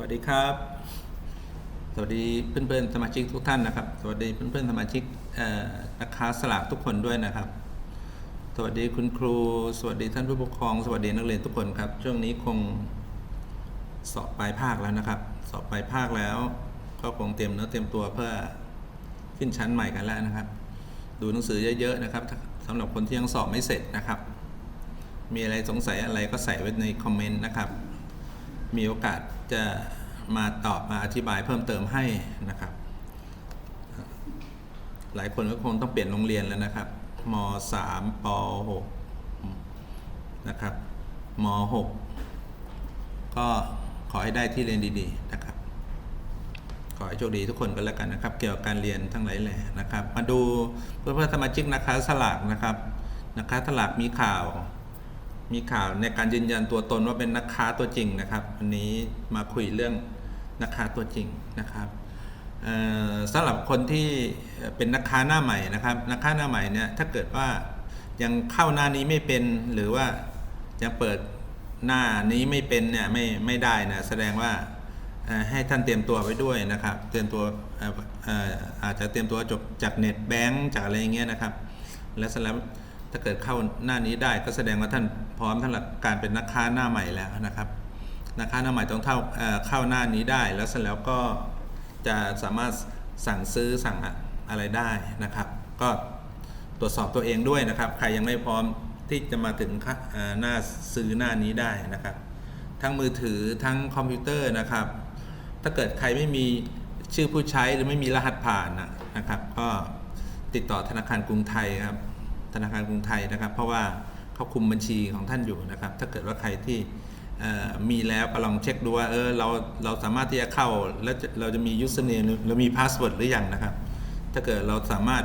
วัสดีครับ สวัสดีเพื่อนๆสมาชิกทุกท่านนะครับ สวัสดีเพื่อนๆสมาชิกเอ่อนักค้าสลากทุกคนด้วยนะครับ สวัสดีคุณครู สวัสดีท่านผู้ปกครอง สวัสดีนักเรียนทุกคนครับ ช่วงนี้คงสอบปลายภาคแล้วนะครับ สอบปลายภาคแล้ว ก็คงเตรียมเนื้อเตรียมตัวเพื่อขึ้นชั้นใหม่กันแล้วนะครับ ดูหนังสือเยอะๆนะครับสำหรับคนที่ยังสอบไม่เสร็จนะครับ มีอะไรสงสัยอะไรก็ใส่ไว้ในคอมเมนต์นะครับ มีโอกาสจะมาตอบมาอธิบายเพิ่มเติมให้นะครับ หลายคนก็คงต้องเปลี่ยนโรงเรียนแล้วนะครับม3ป6นะครับม6ก็ขอให้ได้ที่เรียนดีๆนะครับ ขอให้โชคดีทุกคนก็แล้วกันนะครับ เกี่ยวกับการเรียนทั้งหลายแหล่นะครับ มาดูเพื่อนเพื่อนๆสมาชิกนะคะสลากนะครับนะคะสลากมีข่าว มีข่าวในการยืนยันตัวตนว่าเป็นนักค้าตัวจริงนะครับ วันนี้มาคุยเรื่องนักค้าตัวจริงนะครับสำหรับคนที่เป็นนักค้าหน้าใหม่นะครับ นักค้าหน้าใหม่เนี่ยถ้าเกิดว่ายังเข้าหน้านี้ไม่เป็นหรือว่ายังเปิดหน้านี้ไม่เป็นเนี่ยไม่ไม่ได้นะแสดงว่าให้ท่านเตรียมตัวไว้ด้วยนะครับ เตรียมตัวเอ่อเอ่ออาจจะเตรียมตัวจบจากเน็ตแบงก์จากอะไรอย่างเงี้ยนะครับ และสำหรับ ถ้าเกิดเข้าหน้านี้ได้ก็แสดงว่าท่านพร้อมสำหรับการเป็นนักค้าหน้าใหม่แล้วนะครับนักค้าหน้าใหม่ต้องเข้าเข้าหน้านี้ได้แล้วเสร็จแล้วก็จะสามารถสั่งซื้อสั่งอะไรได้นะครับ ก็ตรวจสอบตัวเองด้วยนะครับ ใครยังไม่พร้อมที่จะมาถึงหน้าซื้อหน้านี้ได้นะครับ ทั้งมือถือทั้งคอมพิวเตอร์นะครับ ถ้าเกิดใครไม่มีชื่อผู้ใช้หรือไม่มีรหัสผ่านนะครับ ก็ติดต่อธนาคารกรุงไทยครับ ธนาคารกรุงไทยนะครับ เพราะว่าเขาคุมบัญชีของท่านอยู่นะครับ ถ้าเกิดว่าใครที่มีแล้วก็ลองเช็คดูว่าเออเราเราสามารถที่จะเข้าแล้วจะเราจะมี username หรือหรือมี password หรือยังนะครับ ถ้าเกิดเราสามารถ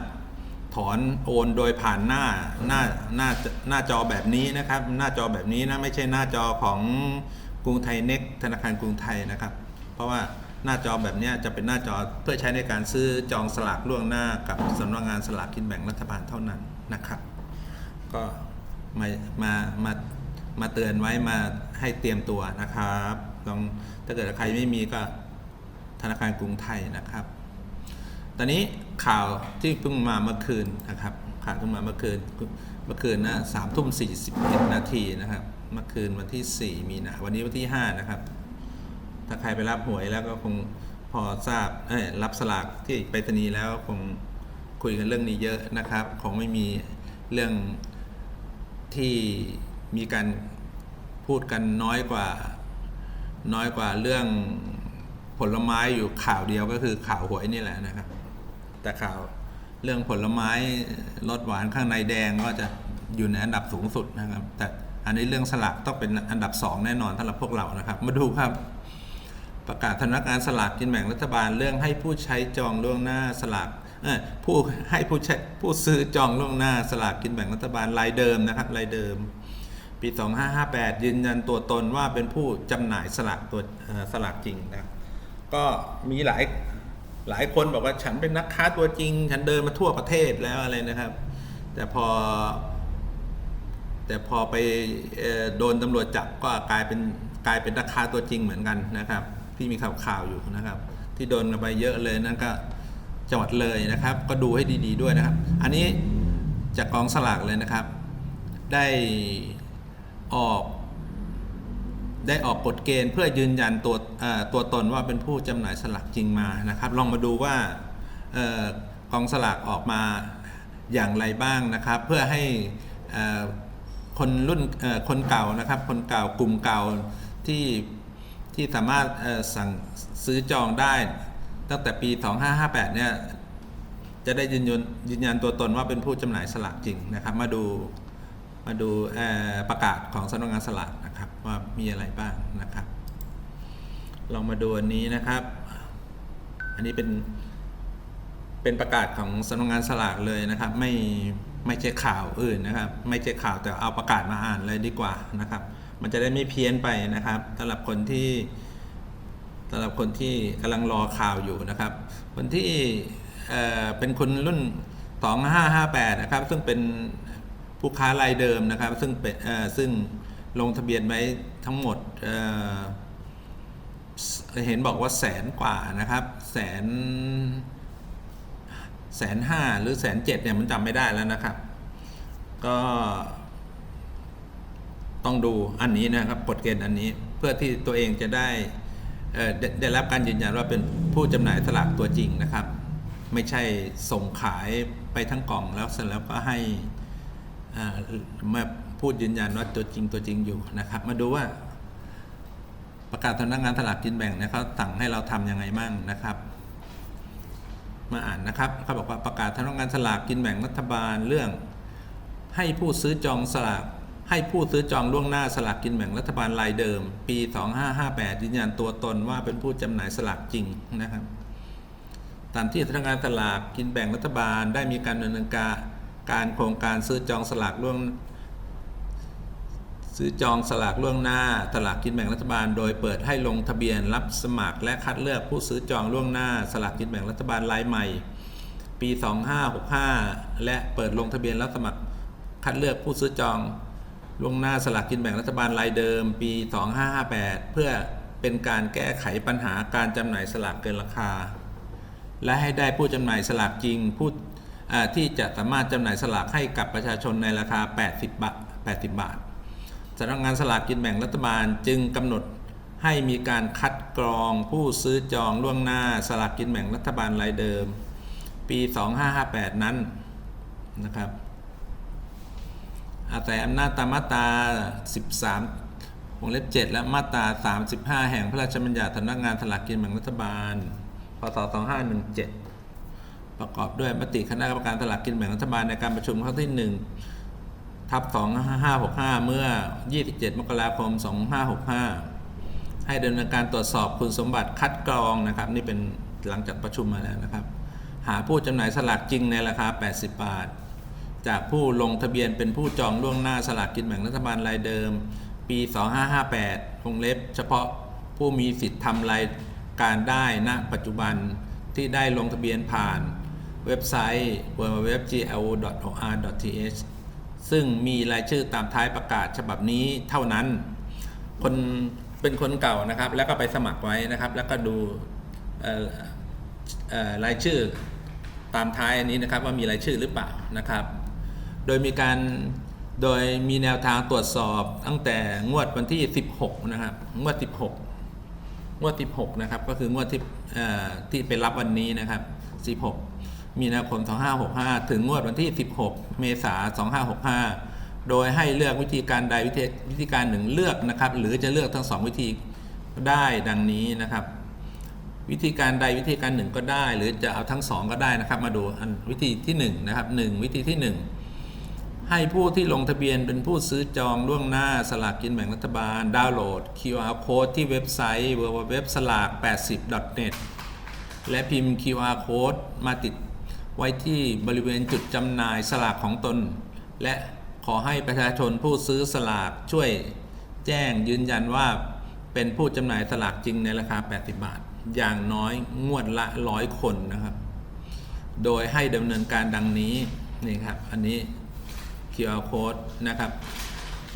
ถอนโอนโดยผ่านหน้าหน้าหน้าหน้าจอแบบนี้นะครับ หน้าจอแบบนี้นะไม่ใช่หน้าจอของกรุงไทยเน็กธนาคารกรุงไทยนะครับ เพราะว่าหน้าจอแบบนี้จะเป็นหน้าจอเพื่อใช้ในการซื้อจองสลากล่วงหน้ากับสำนักงานสลากกินแบ่งรัฐบาลเท่านั้น นะครับ ก็มามามามาเตือนไว้มาให้เตรียมตัวนะครับลองถ้าเกิดใครไม่มีก็ธนาคารกรุงไทยนะครับ ตอนนี้ข่าวที่เพิ่งมาเมื่อคืนนะครับข่าวเพิ่งมาเมื่อคืนเมื่อคืนนะสามทุ่มสี่สิบเอ็ดนาทีนะครับ เมื่อคืนวันที่สี่มีนาวันนี้วันที่ห้านะครับ ถ้าใครไปรับหวยแล้วก็คงพอทราบเอ้รับสลากที่ไปรษณีย์แล้วคง คุยกันเรื่องนี้เยอะนะครับคงไม่มีเรื่องที่มีการพูดกันน้อยกว่า น้อยกว่าเรื่องผลไม้อยู่ข่าวเดียวก็คือข่าวหวยนี่แหละนะครับ แต่ข่าวเรื่องผลไม้รสหวานข้างในแดงก็จะอยู่ในอันดับสูงสุดนะครับ แต่อันนี้เรื่องสลากต้องเป็นอันดับสองแน่นอนสำหรับพวกเรานะครับ มาดูครับ ประกาศธนักงานสลากกินแบ่งรัฐบาลเรื่องให้ผู้ใช้จองล่วงหน้าสลาก ผู้ให้ผู้ใช้ผู้ซื้อจองล่วงหน้าสลากกินแบ่งรัฐบาลรายเดิมนะครับรายเดิม ปี 2558 ยืนยันตัวตนว่าเป็นผู้จำหน่ายสลากตัวสลากจริงนะครับก็มีหลายหลายคนบอกว่าฉันเป็นนักค้าตัวจริง ฉันเดินมาทั่วประเทศแล้วอะไรนะครับ แต่พอ แต่พอไปโดนตำรวจจับก็กลายเป็นกลายเป็นนักค้าตัวจริงเหมือนกันนะครับ ที่มีข่าวข่าวอยู่นะครับ ที่โดนกันไปเยอะเลยนั่นก็ จังหวัดเลยนะครับ ก็ดูให้ดี ๆ ด้วยนะครับ อันนี้จากกองสลากเลยนะครับ ได้ออก ได้ออกกฎเกณฑ์เพื่อยืนยันตัวตัวตนว่าเป็นผู้จำหน่ายสลากจริงมานะครับ ลองมาดูว่าออกองสลากออกมาอย่างไรบ้างนะครับ เพื่อให้คนรุ่นคนเก่านะครับ คนเก่ากลุ่มเก่าที่ที่สามารถสั่งซื้อจองได้ ตั้งแต่ปี 2558 เนี่ยจะได้ยืนยันยืนยันตัวตนว่าเป็นผู้จำหน่ายสลากจริงนะครับ มาดูมาดูประกาศของสำนักงานสลากนะครับว่ามีอะไรบ้างนะครับลองมาดูอันนี้นะครับ อันนี้เป็นเป็นประกาศของสำนักงานสลากเลยนะครับ ไม่ไม่ใช่ข่าวอื่นนะครับ ไม่ใช่ข่าวแต่เอาประกาศมาอ่านเลยดีกว่านะครับ มันจะได้ไม่เพี้ยนไปนะครับสำหรับคนที่ สำหรับคนที่กำลังรอข่าวอยู่นะครับ คนที่เเป็นคนรุ่น 2558 นะครับ ซึ่งเป็นผู้ค้ารายเดิมนะครับ ซึ่งเป็นซึ่งลงทะเบียนไว้ทั้งหมดเเห็นบอกว่าแสนกว่านะครับแสนแสนห้าหรือแสนเจ็ดเนี่ยมันจำไม่ได้แล้วนะครับ ก็ต้องดูอันนี้นะครับกฎเกณฑ์อันนี้เพื่อที่ตัวเองจะได้ ได้ได้รับการยืนยันว่าเป็นผู้จำหน่ายสลากตัวจริงนะครับ ไม่ใช่ส่งขายไปทั้งกล่องแล้วเสร็จแล้วก็ให้มาพูดยืนยันว่าตัวจริงตัวจริงอยู่นะครับ มาดูว่าประกาศสำนักงานสลากกินแบ่งเนี่ยเขาสั่งให้เราทำยังไงมั่งนะครับ มาอ่านนะครับเขาบอกว่าประกาศสำนักงานสลากกินแบ่งรัฐบาลเรื่อง ให้ผู้ซื้อจองสลาก ให้ผู้ซื้อจองล่วงหน้าสลากกินแบ่งรัฐบาลรายเดิม ปี 2558 ยืนยันตัวตนว่าเป็นผู้จำหน่ายสลากจริงนะครับตามที่สำนักานสลากกินแบ่งรัฐบาลได้มีการดำเนินการการโครงการซื้อจองสลากล่วง ซื้อจองสลากล่วงหน้าสลากกินแบ่งรัฐบาล โดยเปิดให้ลงทะเบียนรับสมัครและคัดเลือกผู้ซื้อจองล่วงหน้าสลากกินแบ่งรัฐบาลรายใหม่ ปี 2565 และเปิดลงทะเบียนรับสมัครคัดเลือกผู้ซื้อจอง ล่วงหน้าสลากกินแบ่งรัฐบาลรายเดิมปี 2558 เพื่อเป็นการแก้ไขปัญหาการจำหน่ายสลากเกินราคา และให้ได้ผู้จำหน่ายสลากจริงผู้ที่จะสามารถจำหน่ายสลากให้กับประชาชนในราคา 80 บาท 80 บาทสำนักงานสลากกินแบ่งรัฐบาลจึงกำหนดให้มีการคัดกรองผู้ซื้อจองล่วงหน้าสลากกินแบ่งรัฐบาลรายเดิม ปี 2558 นั้นนะครับ อาศัยอำนาจตามมาตรา 13 วงเล็บ 7 และมาตรา 35 แห่งพระราชบัญญัติสำนักงานสลากกินแบ่งรัฐบาล พศ 2517 ประกอบด้วยมติคณะกรรมการสลากกินแบ่งรัฐบาลในการประชุมครั้งที่ 1 ทับ 2565 เมื่อ 27 มกราคม 2565 ให้ดำเนินการตรวจสอบคุณสมบัติคัดกรองนะครับ นี่เป็นหลังจากประชุมมาแล้วนะครับ หาผู้จำหน่ายสลากจริงในราคา 80 บาท จากผู้ลงทะเบียนเป็นผู้จองล่วงหน้าสลากกินแบ่งรัฐบาลรายเดิม ปี 2558วงเล็บ เฉพาะผู้มีสิทธิ์ทำรายการได้ณปัจจุบันที่ได้ลงทะเบียนผ่านเว็บไซต์ www.glo.or.th ซึ่งมีรายชื่อตามท้ายประกาศฉบับนี้เท่านั้น คนเป็นคนเก่านะครับ แล้วก็ไปสมัครไว้นะครับ แล้วก็ดูรายชื่อตามท้ายอันนี้นะครับว่ามีรายชื่อหรือเปล่านะครับ โดยมีการโดยมีแนวทางตรวจสอบตั้งแต่งวดวันที่ 16 นะครับงวด 16 งวด 16 นะครับ ก็คืองวดที่เอ่อที่ไปรับวันนี้นะครับ 16 มีนาคม 2565 ถึงงวดวันที่ 16 เมษายน 2565 โดยให้เลือกวิธีการใดวิธีวิธีการหนึ่งเลือกนะครับ หรือจะเลือกทั้งสองวิธีได้ดังนี้นะครับ วิธีการใดวิธีการหนึ่งก็ได้ หรือจะเอาทั้งสองก็ได้นะครับ มาดูอันวิธีที่หนึ่งนะครับหนึ่งวิธีที่หนึ่ง ให้ผู้ที่ลงทะเบียนเป็นผู้ซื้อจองล่วงหน้าสลากกินแบ่งรัฐบาล ดาวน์โหลด QR code ที่เว็บไซต์ www.salak80.net และพิมพ์ QR code มาติดไว้ที่บริเวณจุดจำหน่ายสลากของตน และขอให้ประชาชนผู้ซื้อสลากช่วยแจ้งยืนยันว่าเป็นผู้จำหน่ายสลากจริงในราคา 80 บาท อย่างน้อยงวดละร้อยคนนะครับ โดยให้ดำเนินการดังนี้นี่ครับ อันนี้ QR code นะครับ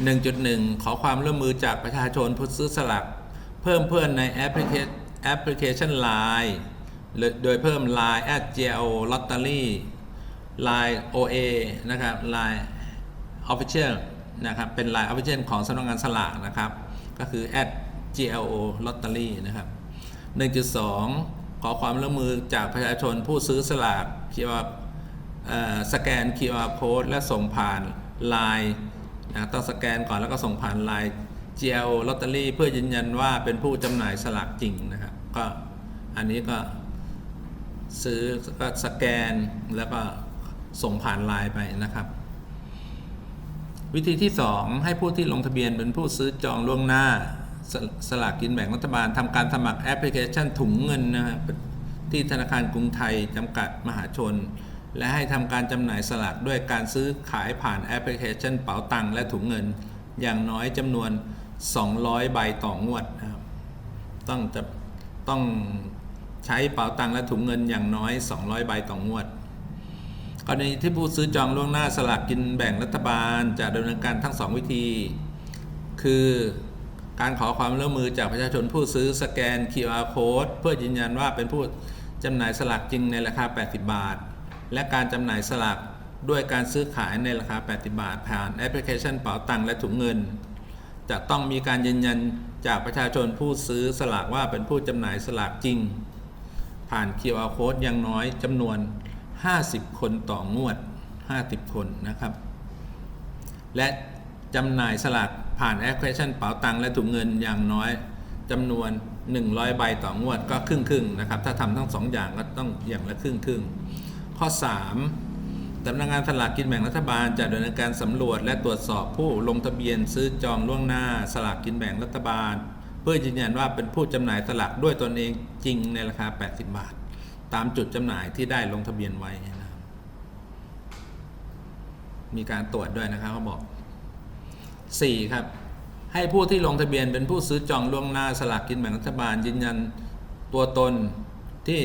1.1 ขอความร่วมมือจากประชาชนผู้ซื้อสลากเพิ่มเพื่อนในแอปพลิเคชันแอปพลิเคชัน Line โดยเพิ่ม Line at geo lottery Line OA นะครับ Line Official นะครับเป็น Line Official ของสำนักงานสลากนะครับ ก็คือ at glo lottery นะครับ 1.2 ขอความร่วมมือจากประชาชนผู้ซื้อสลากที่ว่า สแกน QR code และส่งผ่าน Line นะต้องสแกนก่อนแล้วก็ส่งผ่าน Line GL Lottery เพื่อยืนยันว่าเป็นผู้จำหน่ายสลากจริงนะครับก็อันนี้ก็ซื้อก็สแกนแล้วก็ส่งผ่าน Line ไปนะครับ วิธีที่ 2 ให้ผู้ที่ลงทะเบียนเป็นผู้ซื้อจองล่วงหน้าสสลากกินแบ่งรัฐบาลทำการสมัครแอปพลิเคชันถุงเงินนะครับที่ธนาคารกรุงไทยจำกัดมหาชน และให้ทำการจำหน่ายสลากด้วยการซื้อขายผ่านแอปพลิเคชันเป๋าตังและถุงเงิน อย่างน้อยจำนวน 200 ใบต่องวดนะครับต้องจะต้องใช้เป๋าตังและถุงเงินอย่างน้อย 200 ใบต่องวดกรณีที่ผู้ซื้อจองล่วงหน้าสลากกินแบ่งรัฐบาลจะดำเนินการทั้ง 2 วิธี คือการขอความร่วมมือจากประชาชนผู้ซื้อสแกน QR code เพื่อยืนยันว่าเป็นผู้จำหน่ายสลากจริงในราคา 80 บาท และการจำหน่ายสลากด้วยการซื้อขายในราคา 80 บาท ผ่านแอปพลิเคชันเป๋าตังและถุงเงิน จะต้องมีการยืนยันจากประชาชนผู้ซื้อสลากว่าเป็นผู้จำหน่ายสลากจริง ผ่าน QR code อย่างน้อยจำนวน 50 คนต่องวด 50 คนนะครับ และจำหน่ายสลากผ่านแอปพลิเคชันเป๋าตังและถุงเงินอย่างน้อยจำนวน 100 ใบต่องวดก็ครึ่งครึ่งๆนะครับ ถ้าทำทั้งสองอย่างก็ต้องอย่างละครึ่งครึ่งๆ ข้อ 3สำนักงานสลากกินแบ่งรัฐบาลจะดำเนินการสำรวจและตรวจสอบผู้ลงทะเบียนซื้อจองล่วงหน้าสลากกินแบ่งรัฐบาล เพื่อยืนยันว่าเป็นผู้จำหน่ายสลากด้วยตนเองจริงในราคา 80 บาท ตามจุดจำหน่ายที่ได้ลงทะเบียนไว้นะมีการตรวจด้วยนะครับเขาบอก 4 ครับ ให้ผู้ที่ลงทะเบียนเป็นผู้ซื้อจองล่วงหน้าสลากกินแบ่งรัฐบาลยืนยันตัวตนที่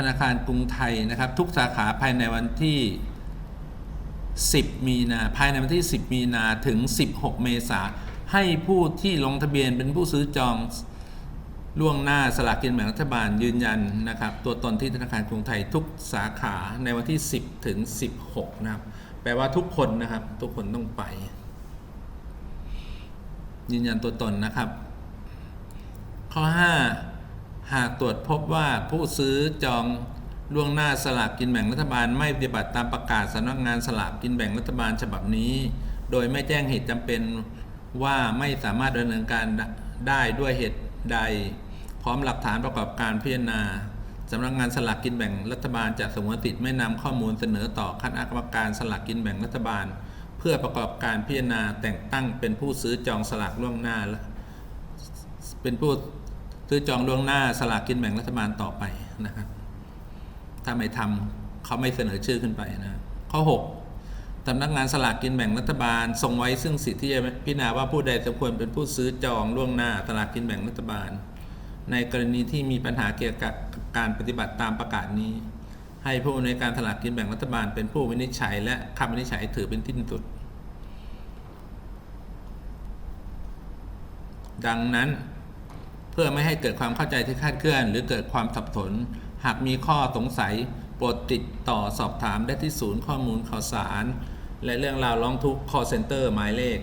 ธนาคารกรุงไทยนะครับ ทุกสาขาภายในวันที่ 10 มีนาภายในวันที่ 10 มีนาถึง 16 เมษาให้ผู้ที่ลงทะเบียนเป็นผู้ซื้อจองล่วงหน้าสลากกินแบ่งรัฐบาลยืนยันนะครับ ตัวตนที่ธนาคารกรุงไทยทุกสาขาในวันที่ 10 ถึง 16 นะครับ แปลว่าทุกคนนะครับ ทุกคนต้องไป ยืนยันตัวตนนะครับ ข้อ 5 หากตรวจพบว่าผู้ซื้อจองล่วงหน้าสลากกินแบ่งรัฐบาลไม่ปฏิบัติตามประกาศสำนักงานสลากกินแบ่งรัฐบาลฉบับนี้ โดยไม่แจ้งเหตุจำเป็นว่าไม่สามารถดำเนินการได้ด้วยเหตุใด พร้อมหลักฐานประกอบการพิจารณาสำนักงานสลากกินแบ่งรัฐบาลจะสงวนสิทธิ์ไม่นำข้อมูลเสนอต่อคณะกรรมการสลากกินแบ่งรัฐบาล เพื่อประกอบการพิจารณาแต่งตั้งเป็นผู้ซื้อจองสลากล่วงหน้า เป็นผู้ ซื้อจองล่วงหน้าสลากกินแบ่งรัฐบาลต่อไปนะครับถ้าไม่ทำเขาไม่เสนอชื่อขึ้นไปนะข้อ 6สำนักงานสลากกินแบ่งรัฐบาลทรงไว้ซึ่งสิทธิที่จะพิจารณาว่าผู้ใดสมควรเป็นผู้ซื้อจองล่วงหน้าสลากกินแบ่งรัฐบาล ในกรณีที่มีปัญหาเกี่ยวกับการปฏิบัติตามประกาศนี้ ให้ผู้ในวยการสลากกินแบ่งรัฐบาล เป็นผู้วินิจฉัย และคำวินิจฉัยถือเป็นที่สุด ดังนั้น พื่อไม่ให้เกิดความเข้าใจที่คาดเคลื่อน หรือเกิดความสับสน หากมีข้อสงสัย โปรดติดต่อสอบถามได้ที่ศูนย์ข้อมูลข่าวสาร และเรื่องราวร้องทุกข์ call center หมายเลข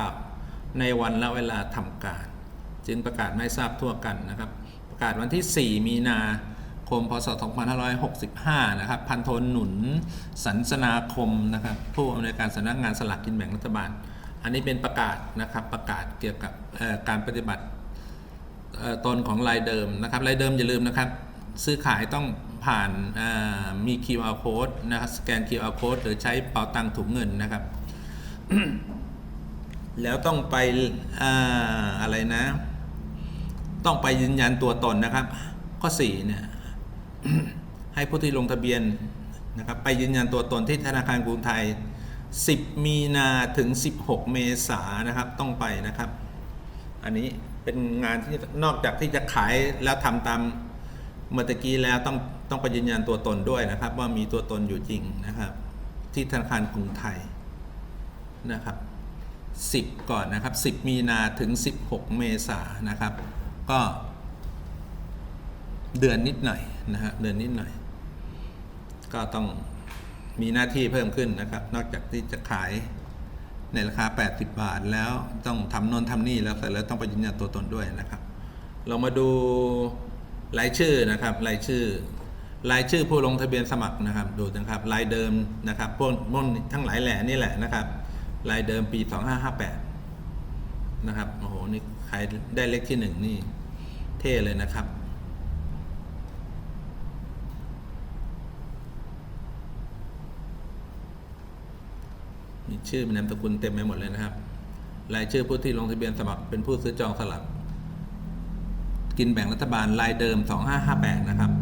025289999 ในวันและเวลาทำการ จึงประกาศไม่ทราบทั่วกันนะครับ ประกาศวันที่ 4 มีนาคมพศ 2565 นะครับ พันโทหนุนสันสนาคมนะครับ ผู้อำนวยการสำนักงานสลากกินแบ่งรัฐบาล อันนี้เป็นประกาศนะครับประกาศเกี่ยวกับการปฏิบัติเอ่อตนของรายเดิมนะครับรายเดิมอย่าลืมนะครับ ซื้อขายต้องผ่านมี QR code นะครับสแกน QR code หรือใช้เป๋าตังค์ถุงเงินนะครับ แล้วต้องไปออะไรนะ ต้องไปยืนยันตัวตนนะครับ ข้อ4เนี่ยให้ผู้ที่ลงทะเบียนนะครับไปยืนยันตัวตนที่ธนาคารกรุงไทย 10 มีนาถึง 16 เมษายนนะครับต้องไปนะครับ อันนี้เป็นงานที่นอกจากที่จะขายแล้วทำตามเมื่อกี้แล้วต้องต้องไปยืนยันตัวตนด้วยนะครับ ว่ามีตัวตนอยู่จริงนะครับ ที่ธนาคารกรุงไทยนะครับ10 ก่อนนะครับ 10 มีนาถึง 16 เมษายนนะครับ ก็เดือนนิดหน่อยนะฮะเดือนนิดหน่อย ก็ต้อง มีหน้าที่เพิ่มขึ้นนะครับ นอกจากที่จะขายในราคา 80 บาทแล้วต้องทำนนทำนี่แล้วเสร็จแล้วต้องไปยืนยันตัวตนด้วยนะครับ เรามาดูรายชื่อนะครับรายชื่อรายชื่อผู้ลงทะเบียนสมัครนะครับ ดูนะครับรายเดิมนะครับพวกพวกทั้งหลายแหล่นี่แหละนะครับรายเดิมปี 2558 นะครับโอ้โหนี่ใครได้เลขที่หนึ่งนี่เท่เลยนะครับ มีชื่อมีนามสกุลเต็มไปหมดเลยนะครับ รายชื่อผู้ที่ลงทะเบียนสมัครเป็นผู้ซื้อจองสลักกินแบ่งรัฐบาลรายเดิม 2558 นะครับ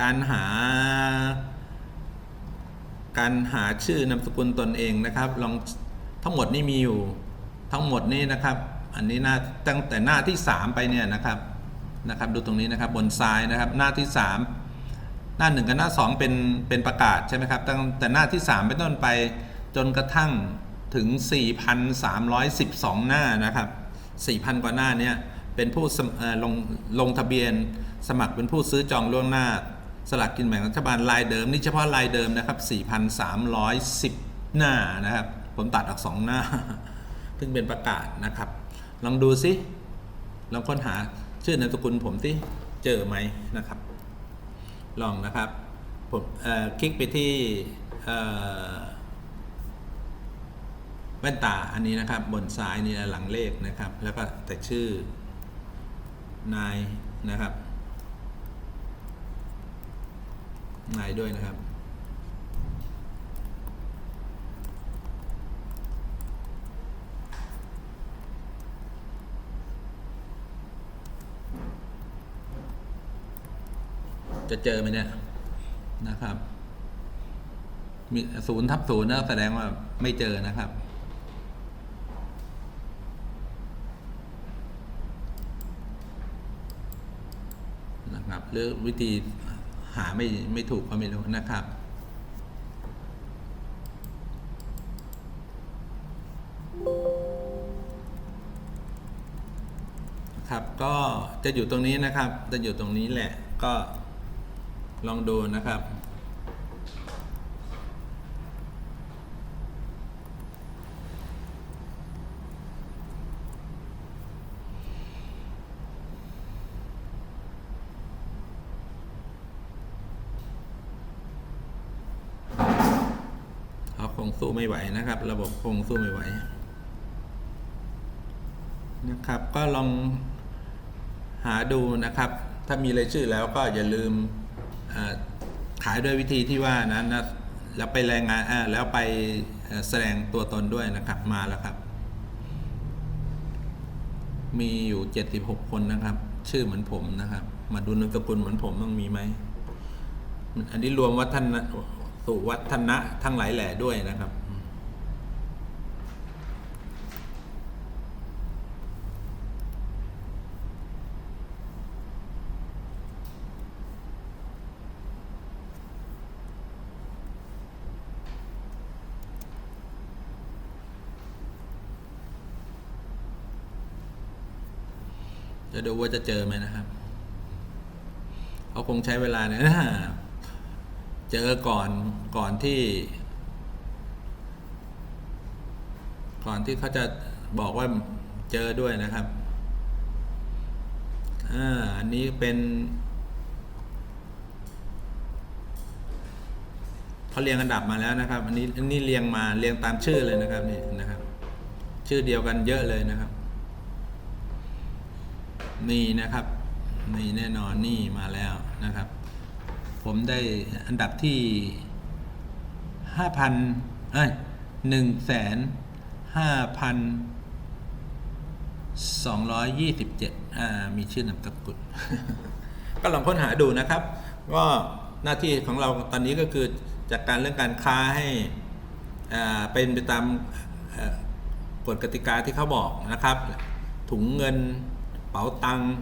การหา การหาชื่อนามสกุลตนเองนะครับ ลองทั้งหมดนี่มีอยู่ทั้งหมดนี่นะครับ อันนี้หน้าตั้งแต่หน้าที่ 3 ไปเนี่ยนะครับ นะครับดูตรงนี้นะครับบนซ้ายนะครับหน้าที่ 3 หน้า 1 กับหน้า 2 เป็นเป็นประกาศใช่ไหมครับตั้งแต่หน้าที่ 3 เป็นต้นไปจนกระทั่งถึง 4,312 หน้านะครับ 4,000 กว่าหน้าเนี้ยเป็นผู้ลงลงทะเบียนสมัครเป็นผู้ซื้อจองล่วงหน้า สลากกินแบ่งรัฐบาลรายเดิม นี่เฉพาะรายเดิมนะครับ 4,310 หน้านะครับ ผมตัดออก 2 หน้า ซึ่งเป็นประกาศนะครับ ลองดูสิลองค้นหา ชื่อนามสกุลผมที่เจอไหมนะครับ ลองนะครับผมคลิกไปที่แว่นตาอันนี้นะครับ บนซ้ายนี่นะหลังเลขนะครับ แล้วก็แต่ชื่อนายนะครับนายด้วยนะครับ จะเจอไหมเนี่ยนะครับ มีศูนย์ทับศูนย์นะแสดงว่าไม่เจอนะครับ นะครับ หรือวิธีหาไม่ไม่ถูกก็ไม่รู้นะครับครับก็จะอยู่ตรงนี้นะครับ จะอยู่ตรงนี้แหละก็ ลองดูนะครับ เขาคงสู้ไม่ไหวนะครับ ระบบคงสู้ไม่ไหว นะครับ ก็ลองหาดูนะครับ ถ้ามีรายชื่อแล้วก็อย่าลืม ขายด้วยวิธีที่ว่านั้นนะแล้วไปแรงงานแล้วไปแสดงตัวตนด้วยนะครับมาแล้วครับ มีอยู่ 76 คนนะครับ ชื่อเหมือนผมนะครับ มาดูนามสกุลเหมือนผมต้องมีไหมอันนี้รวมวัฒนสุวัฒนะทั้งหลายแหล่ด้วยนะครับ จะดูว่าจะเจอไหมนะครับเขาคงใช้เวลาเนี่ยเจอก่อนก่อนที่ ก่อนที่เขาจะบอกว่าเจอด้วยนะครับอ่าอันนี้เป็นเขาเรียงอันดับมาแล้วนะครับ อันนี้อันนี้เรียงมาเรียงตามชื่อเลยนะครับนี่นะครับ ชื่อเดียวกันเยอะเลยนะครับ นี่นะครับนี่แน่นอนนี่มาแล้วนะครับ ผมได้อันดับที่ห้าพันเอ้ยหนึ่งแสนห้าพันสองร้อยยี่สิบเจ็ดอ่ามีชื่อนามสกุลก็ลองค้นหาดูนะครับ ก็หน้าที่ของเราตอนนี้ก็คือจัดการเรื่องการค้าให้อ่าเป็นไปตามกฎกติกาที่เขาบอกนะครับ ถุงเงิน เป๋าตังค์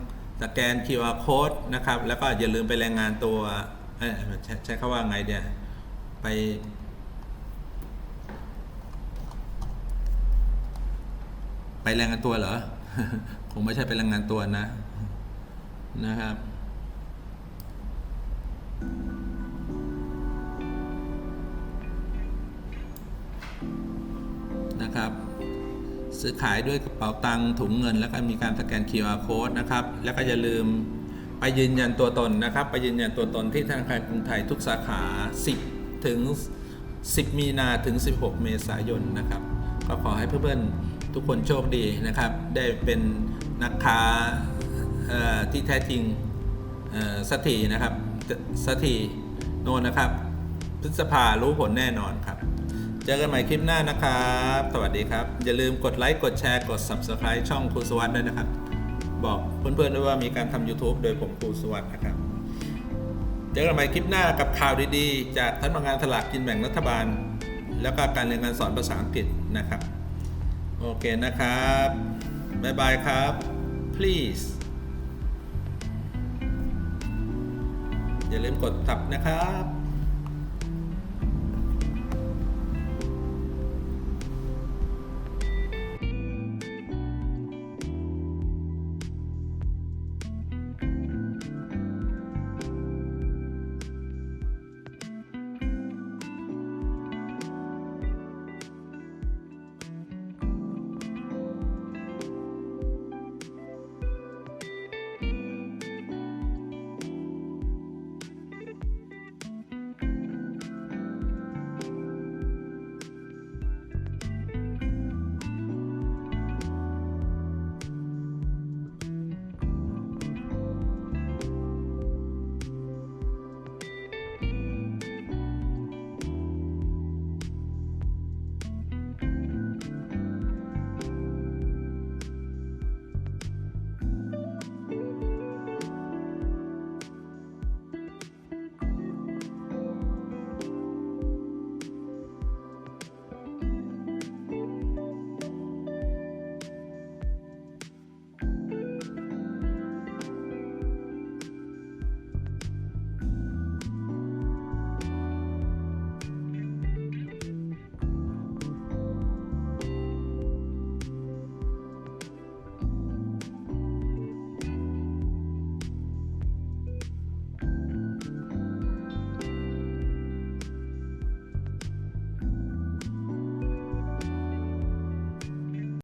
สแกน QR code นะครับ แล้วก็อย่าลืมไปรายงานตัวใช้ใช้คำว่าไงเดี๋ยไปไปรายงานตัวเหรอ คงไม่ใช่ไปรายงานตัวนะ นะครับ ซื้อขายด้วยกระเป๋าตังค์ถุงเงิน แล้วก็มีการสแกน QR code นะครับ แล้วก็อย่าลืมไปยืนยันตัวตนนะครับ ไปยืนยันตัวตนที่ธนาคารกรุงไทยทุกสาขา 10 ถึง 10 มีนาถึง 16 เมษายนนะครับ ก็ขอให้เพื่อนๆทุกคนโชคดีนะครับ ได้เป็นนักค้าที่แท้จริงสักทีนะครับสักทีโน่นนะครับ พฤษภารู้ผลแน่นอนครับ เจอกันใหม่คลิปหน้านะครับ สวัสดีครับ อย่าลืมกดไลค์กดแชร์กด Subscribe ช่องครูสวัสด์ด้วยนะครับ บอกเพื่อนๆด้วยว่ามีการทำ YouTube โดยผมครูสวัสด์นะครับ เจอกันใหม่คลิปหน้ากับข่าวดีๆ จากท่านประงานสลากกินแบ่งรัฐบาล แล้วก็การเรียนการสอนภาษาอังกฤษนะครับ โอเคนะครับบ๊ายบายครับ please อย่าลืมกดสับนะครับ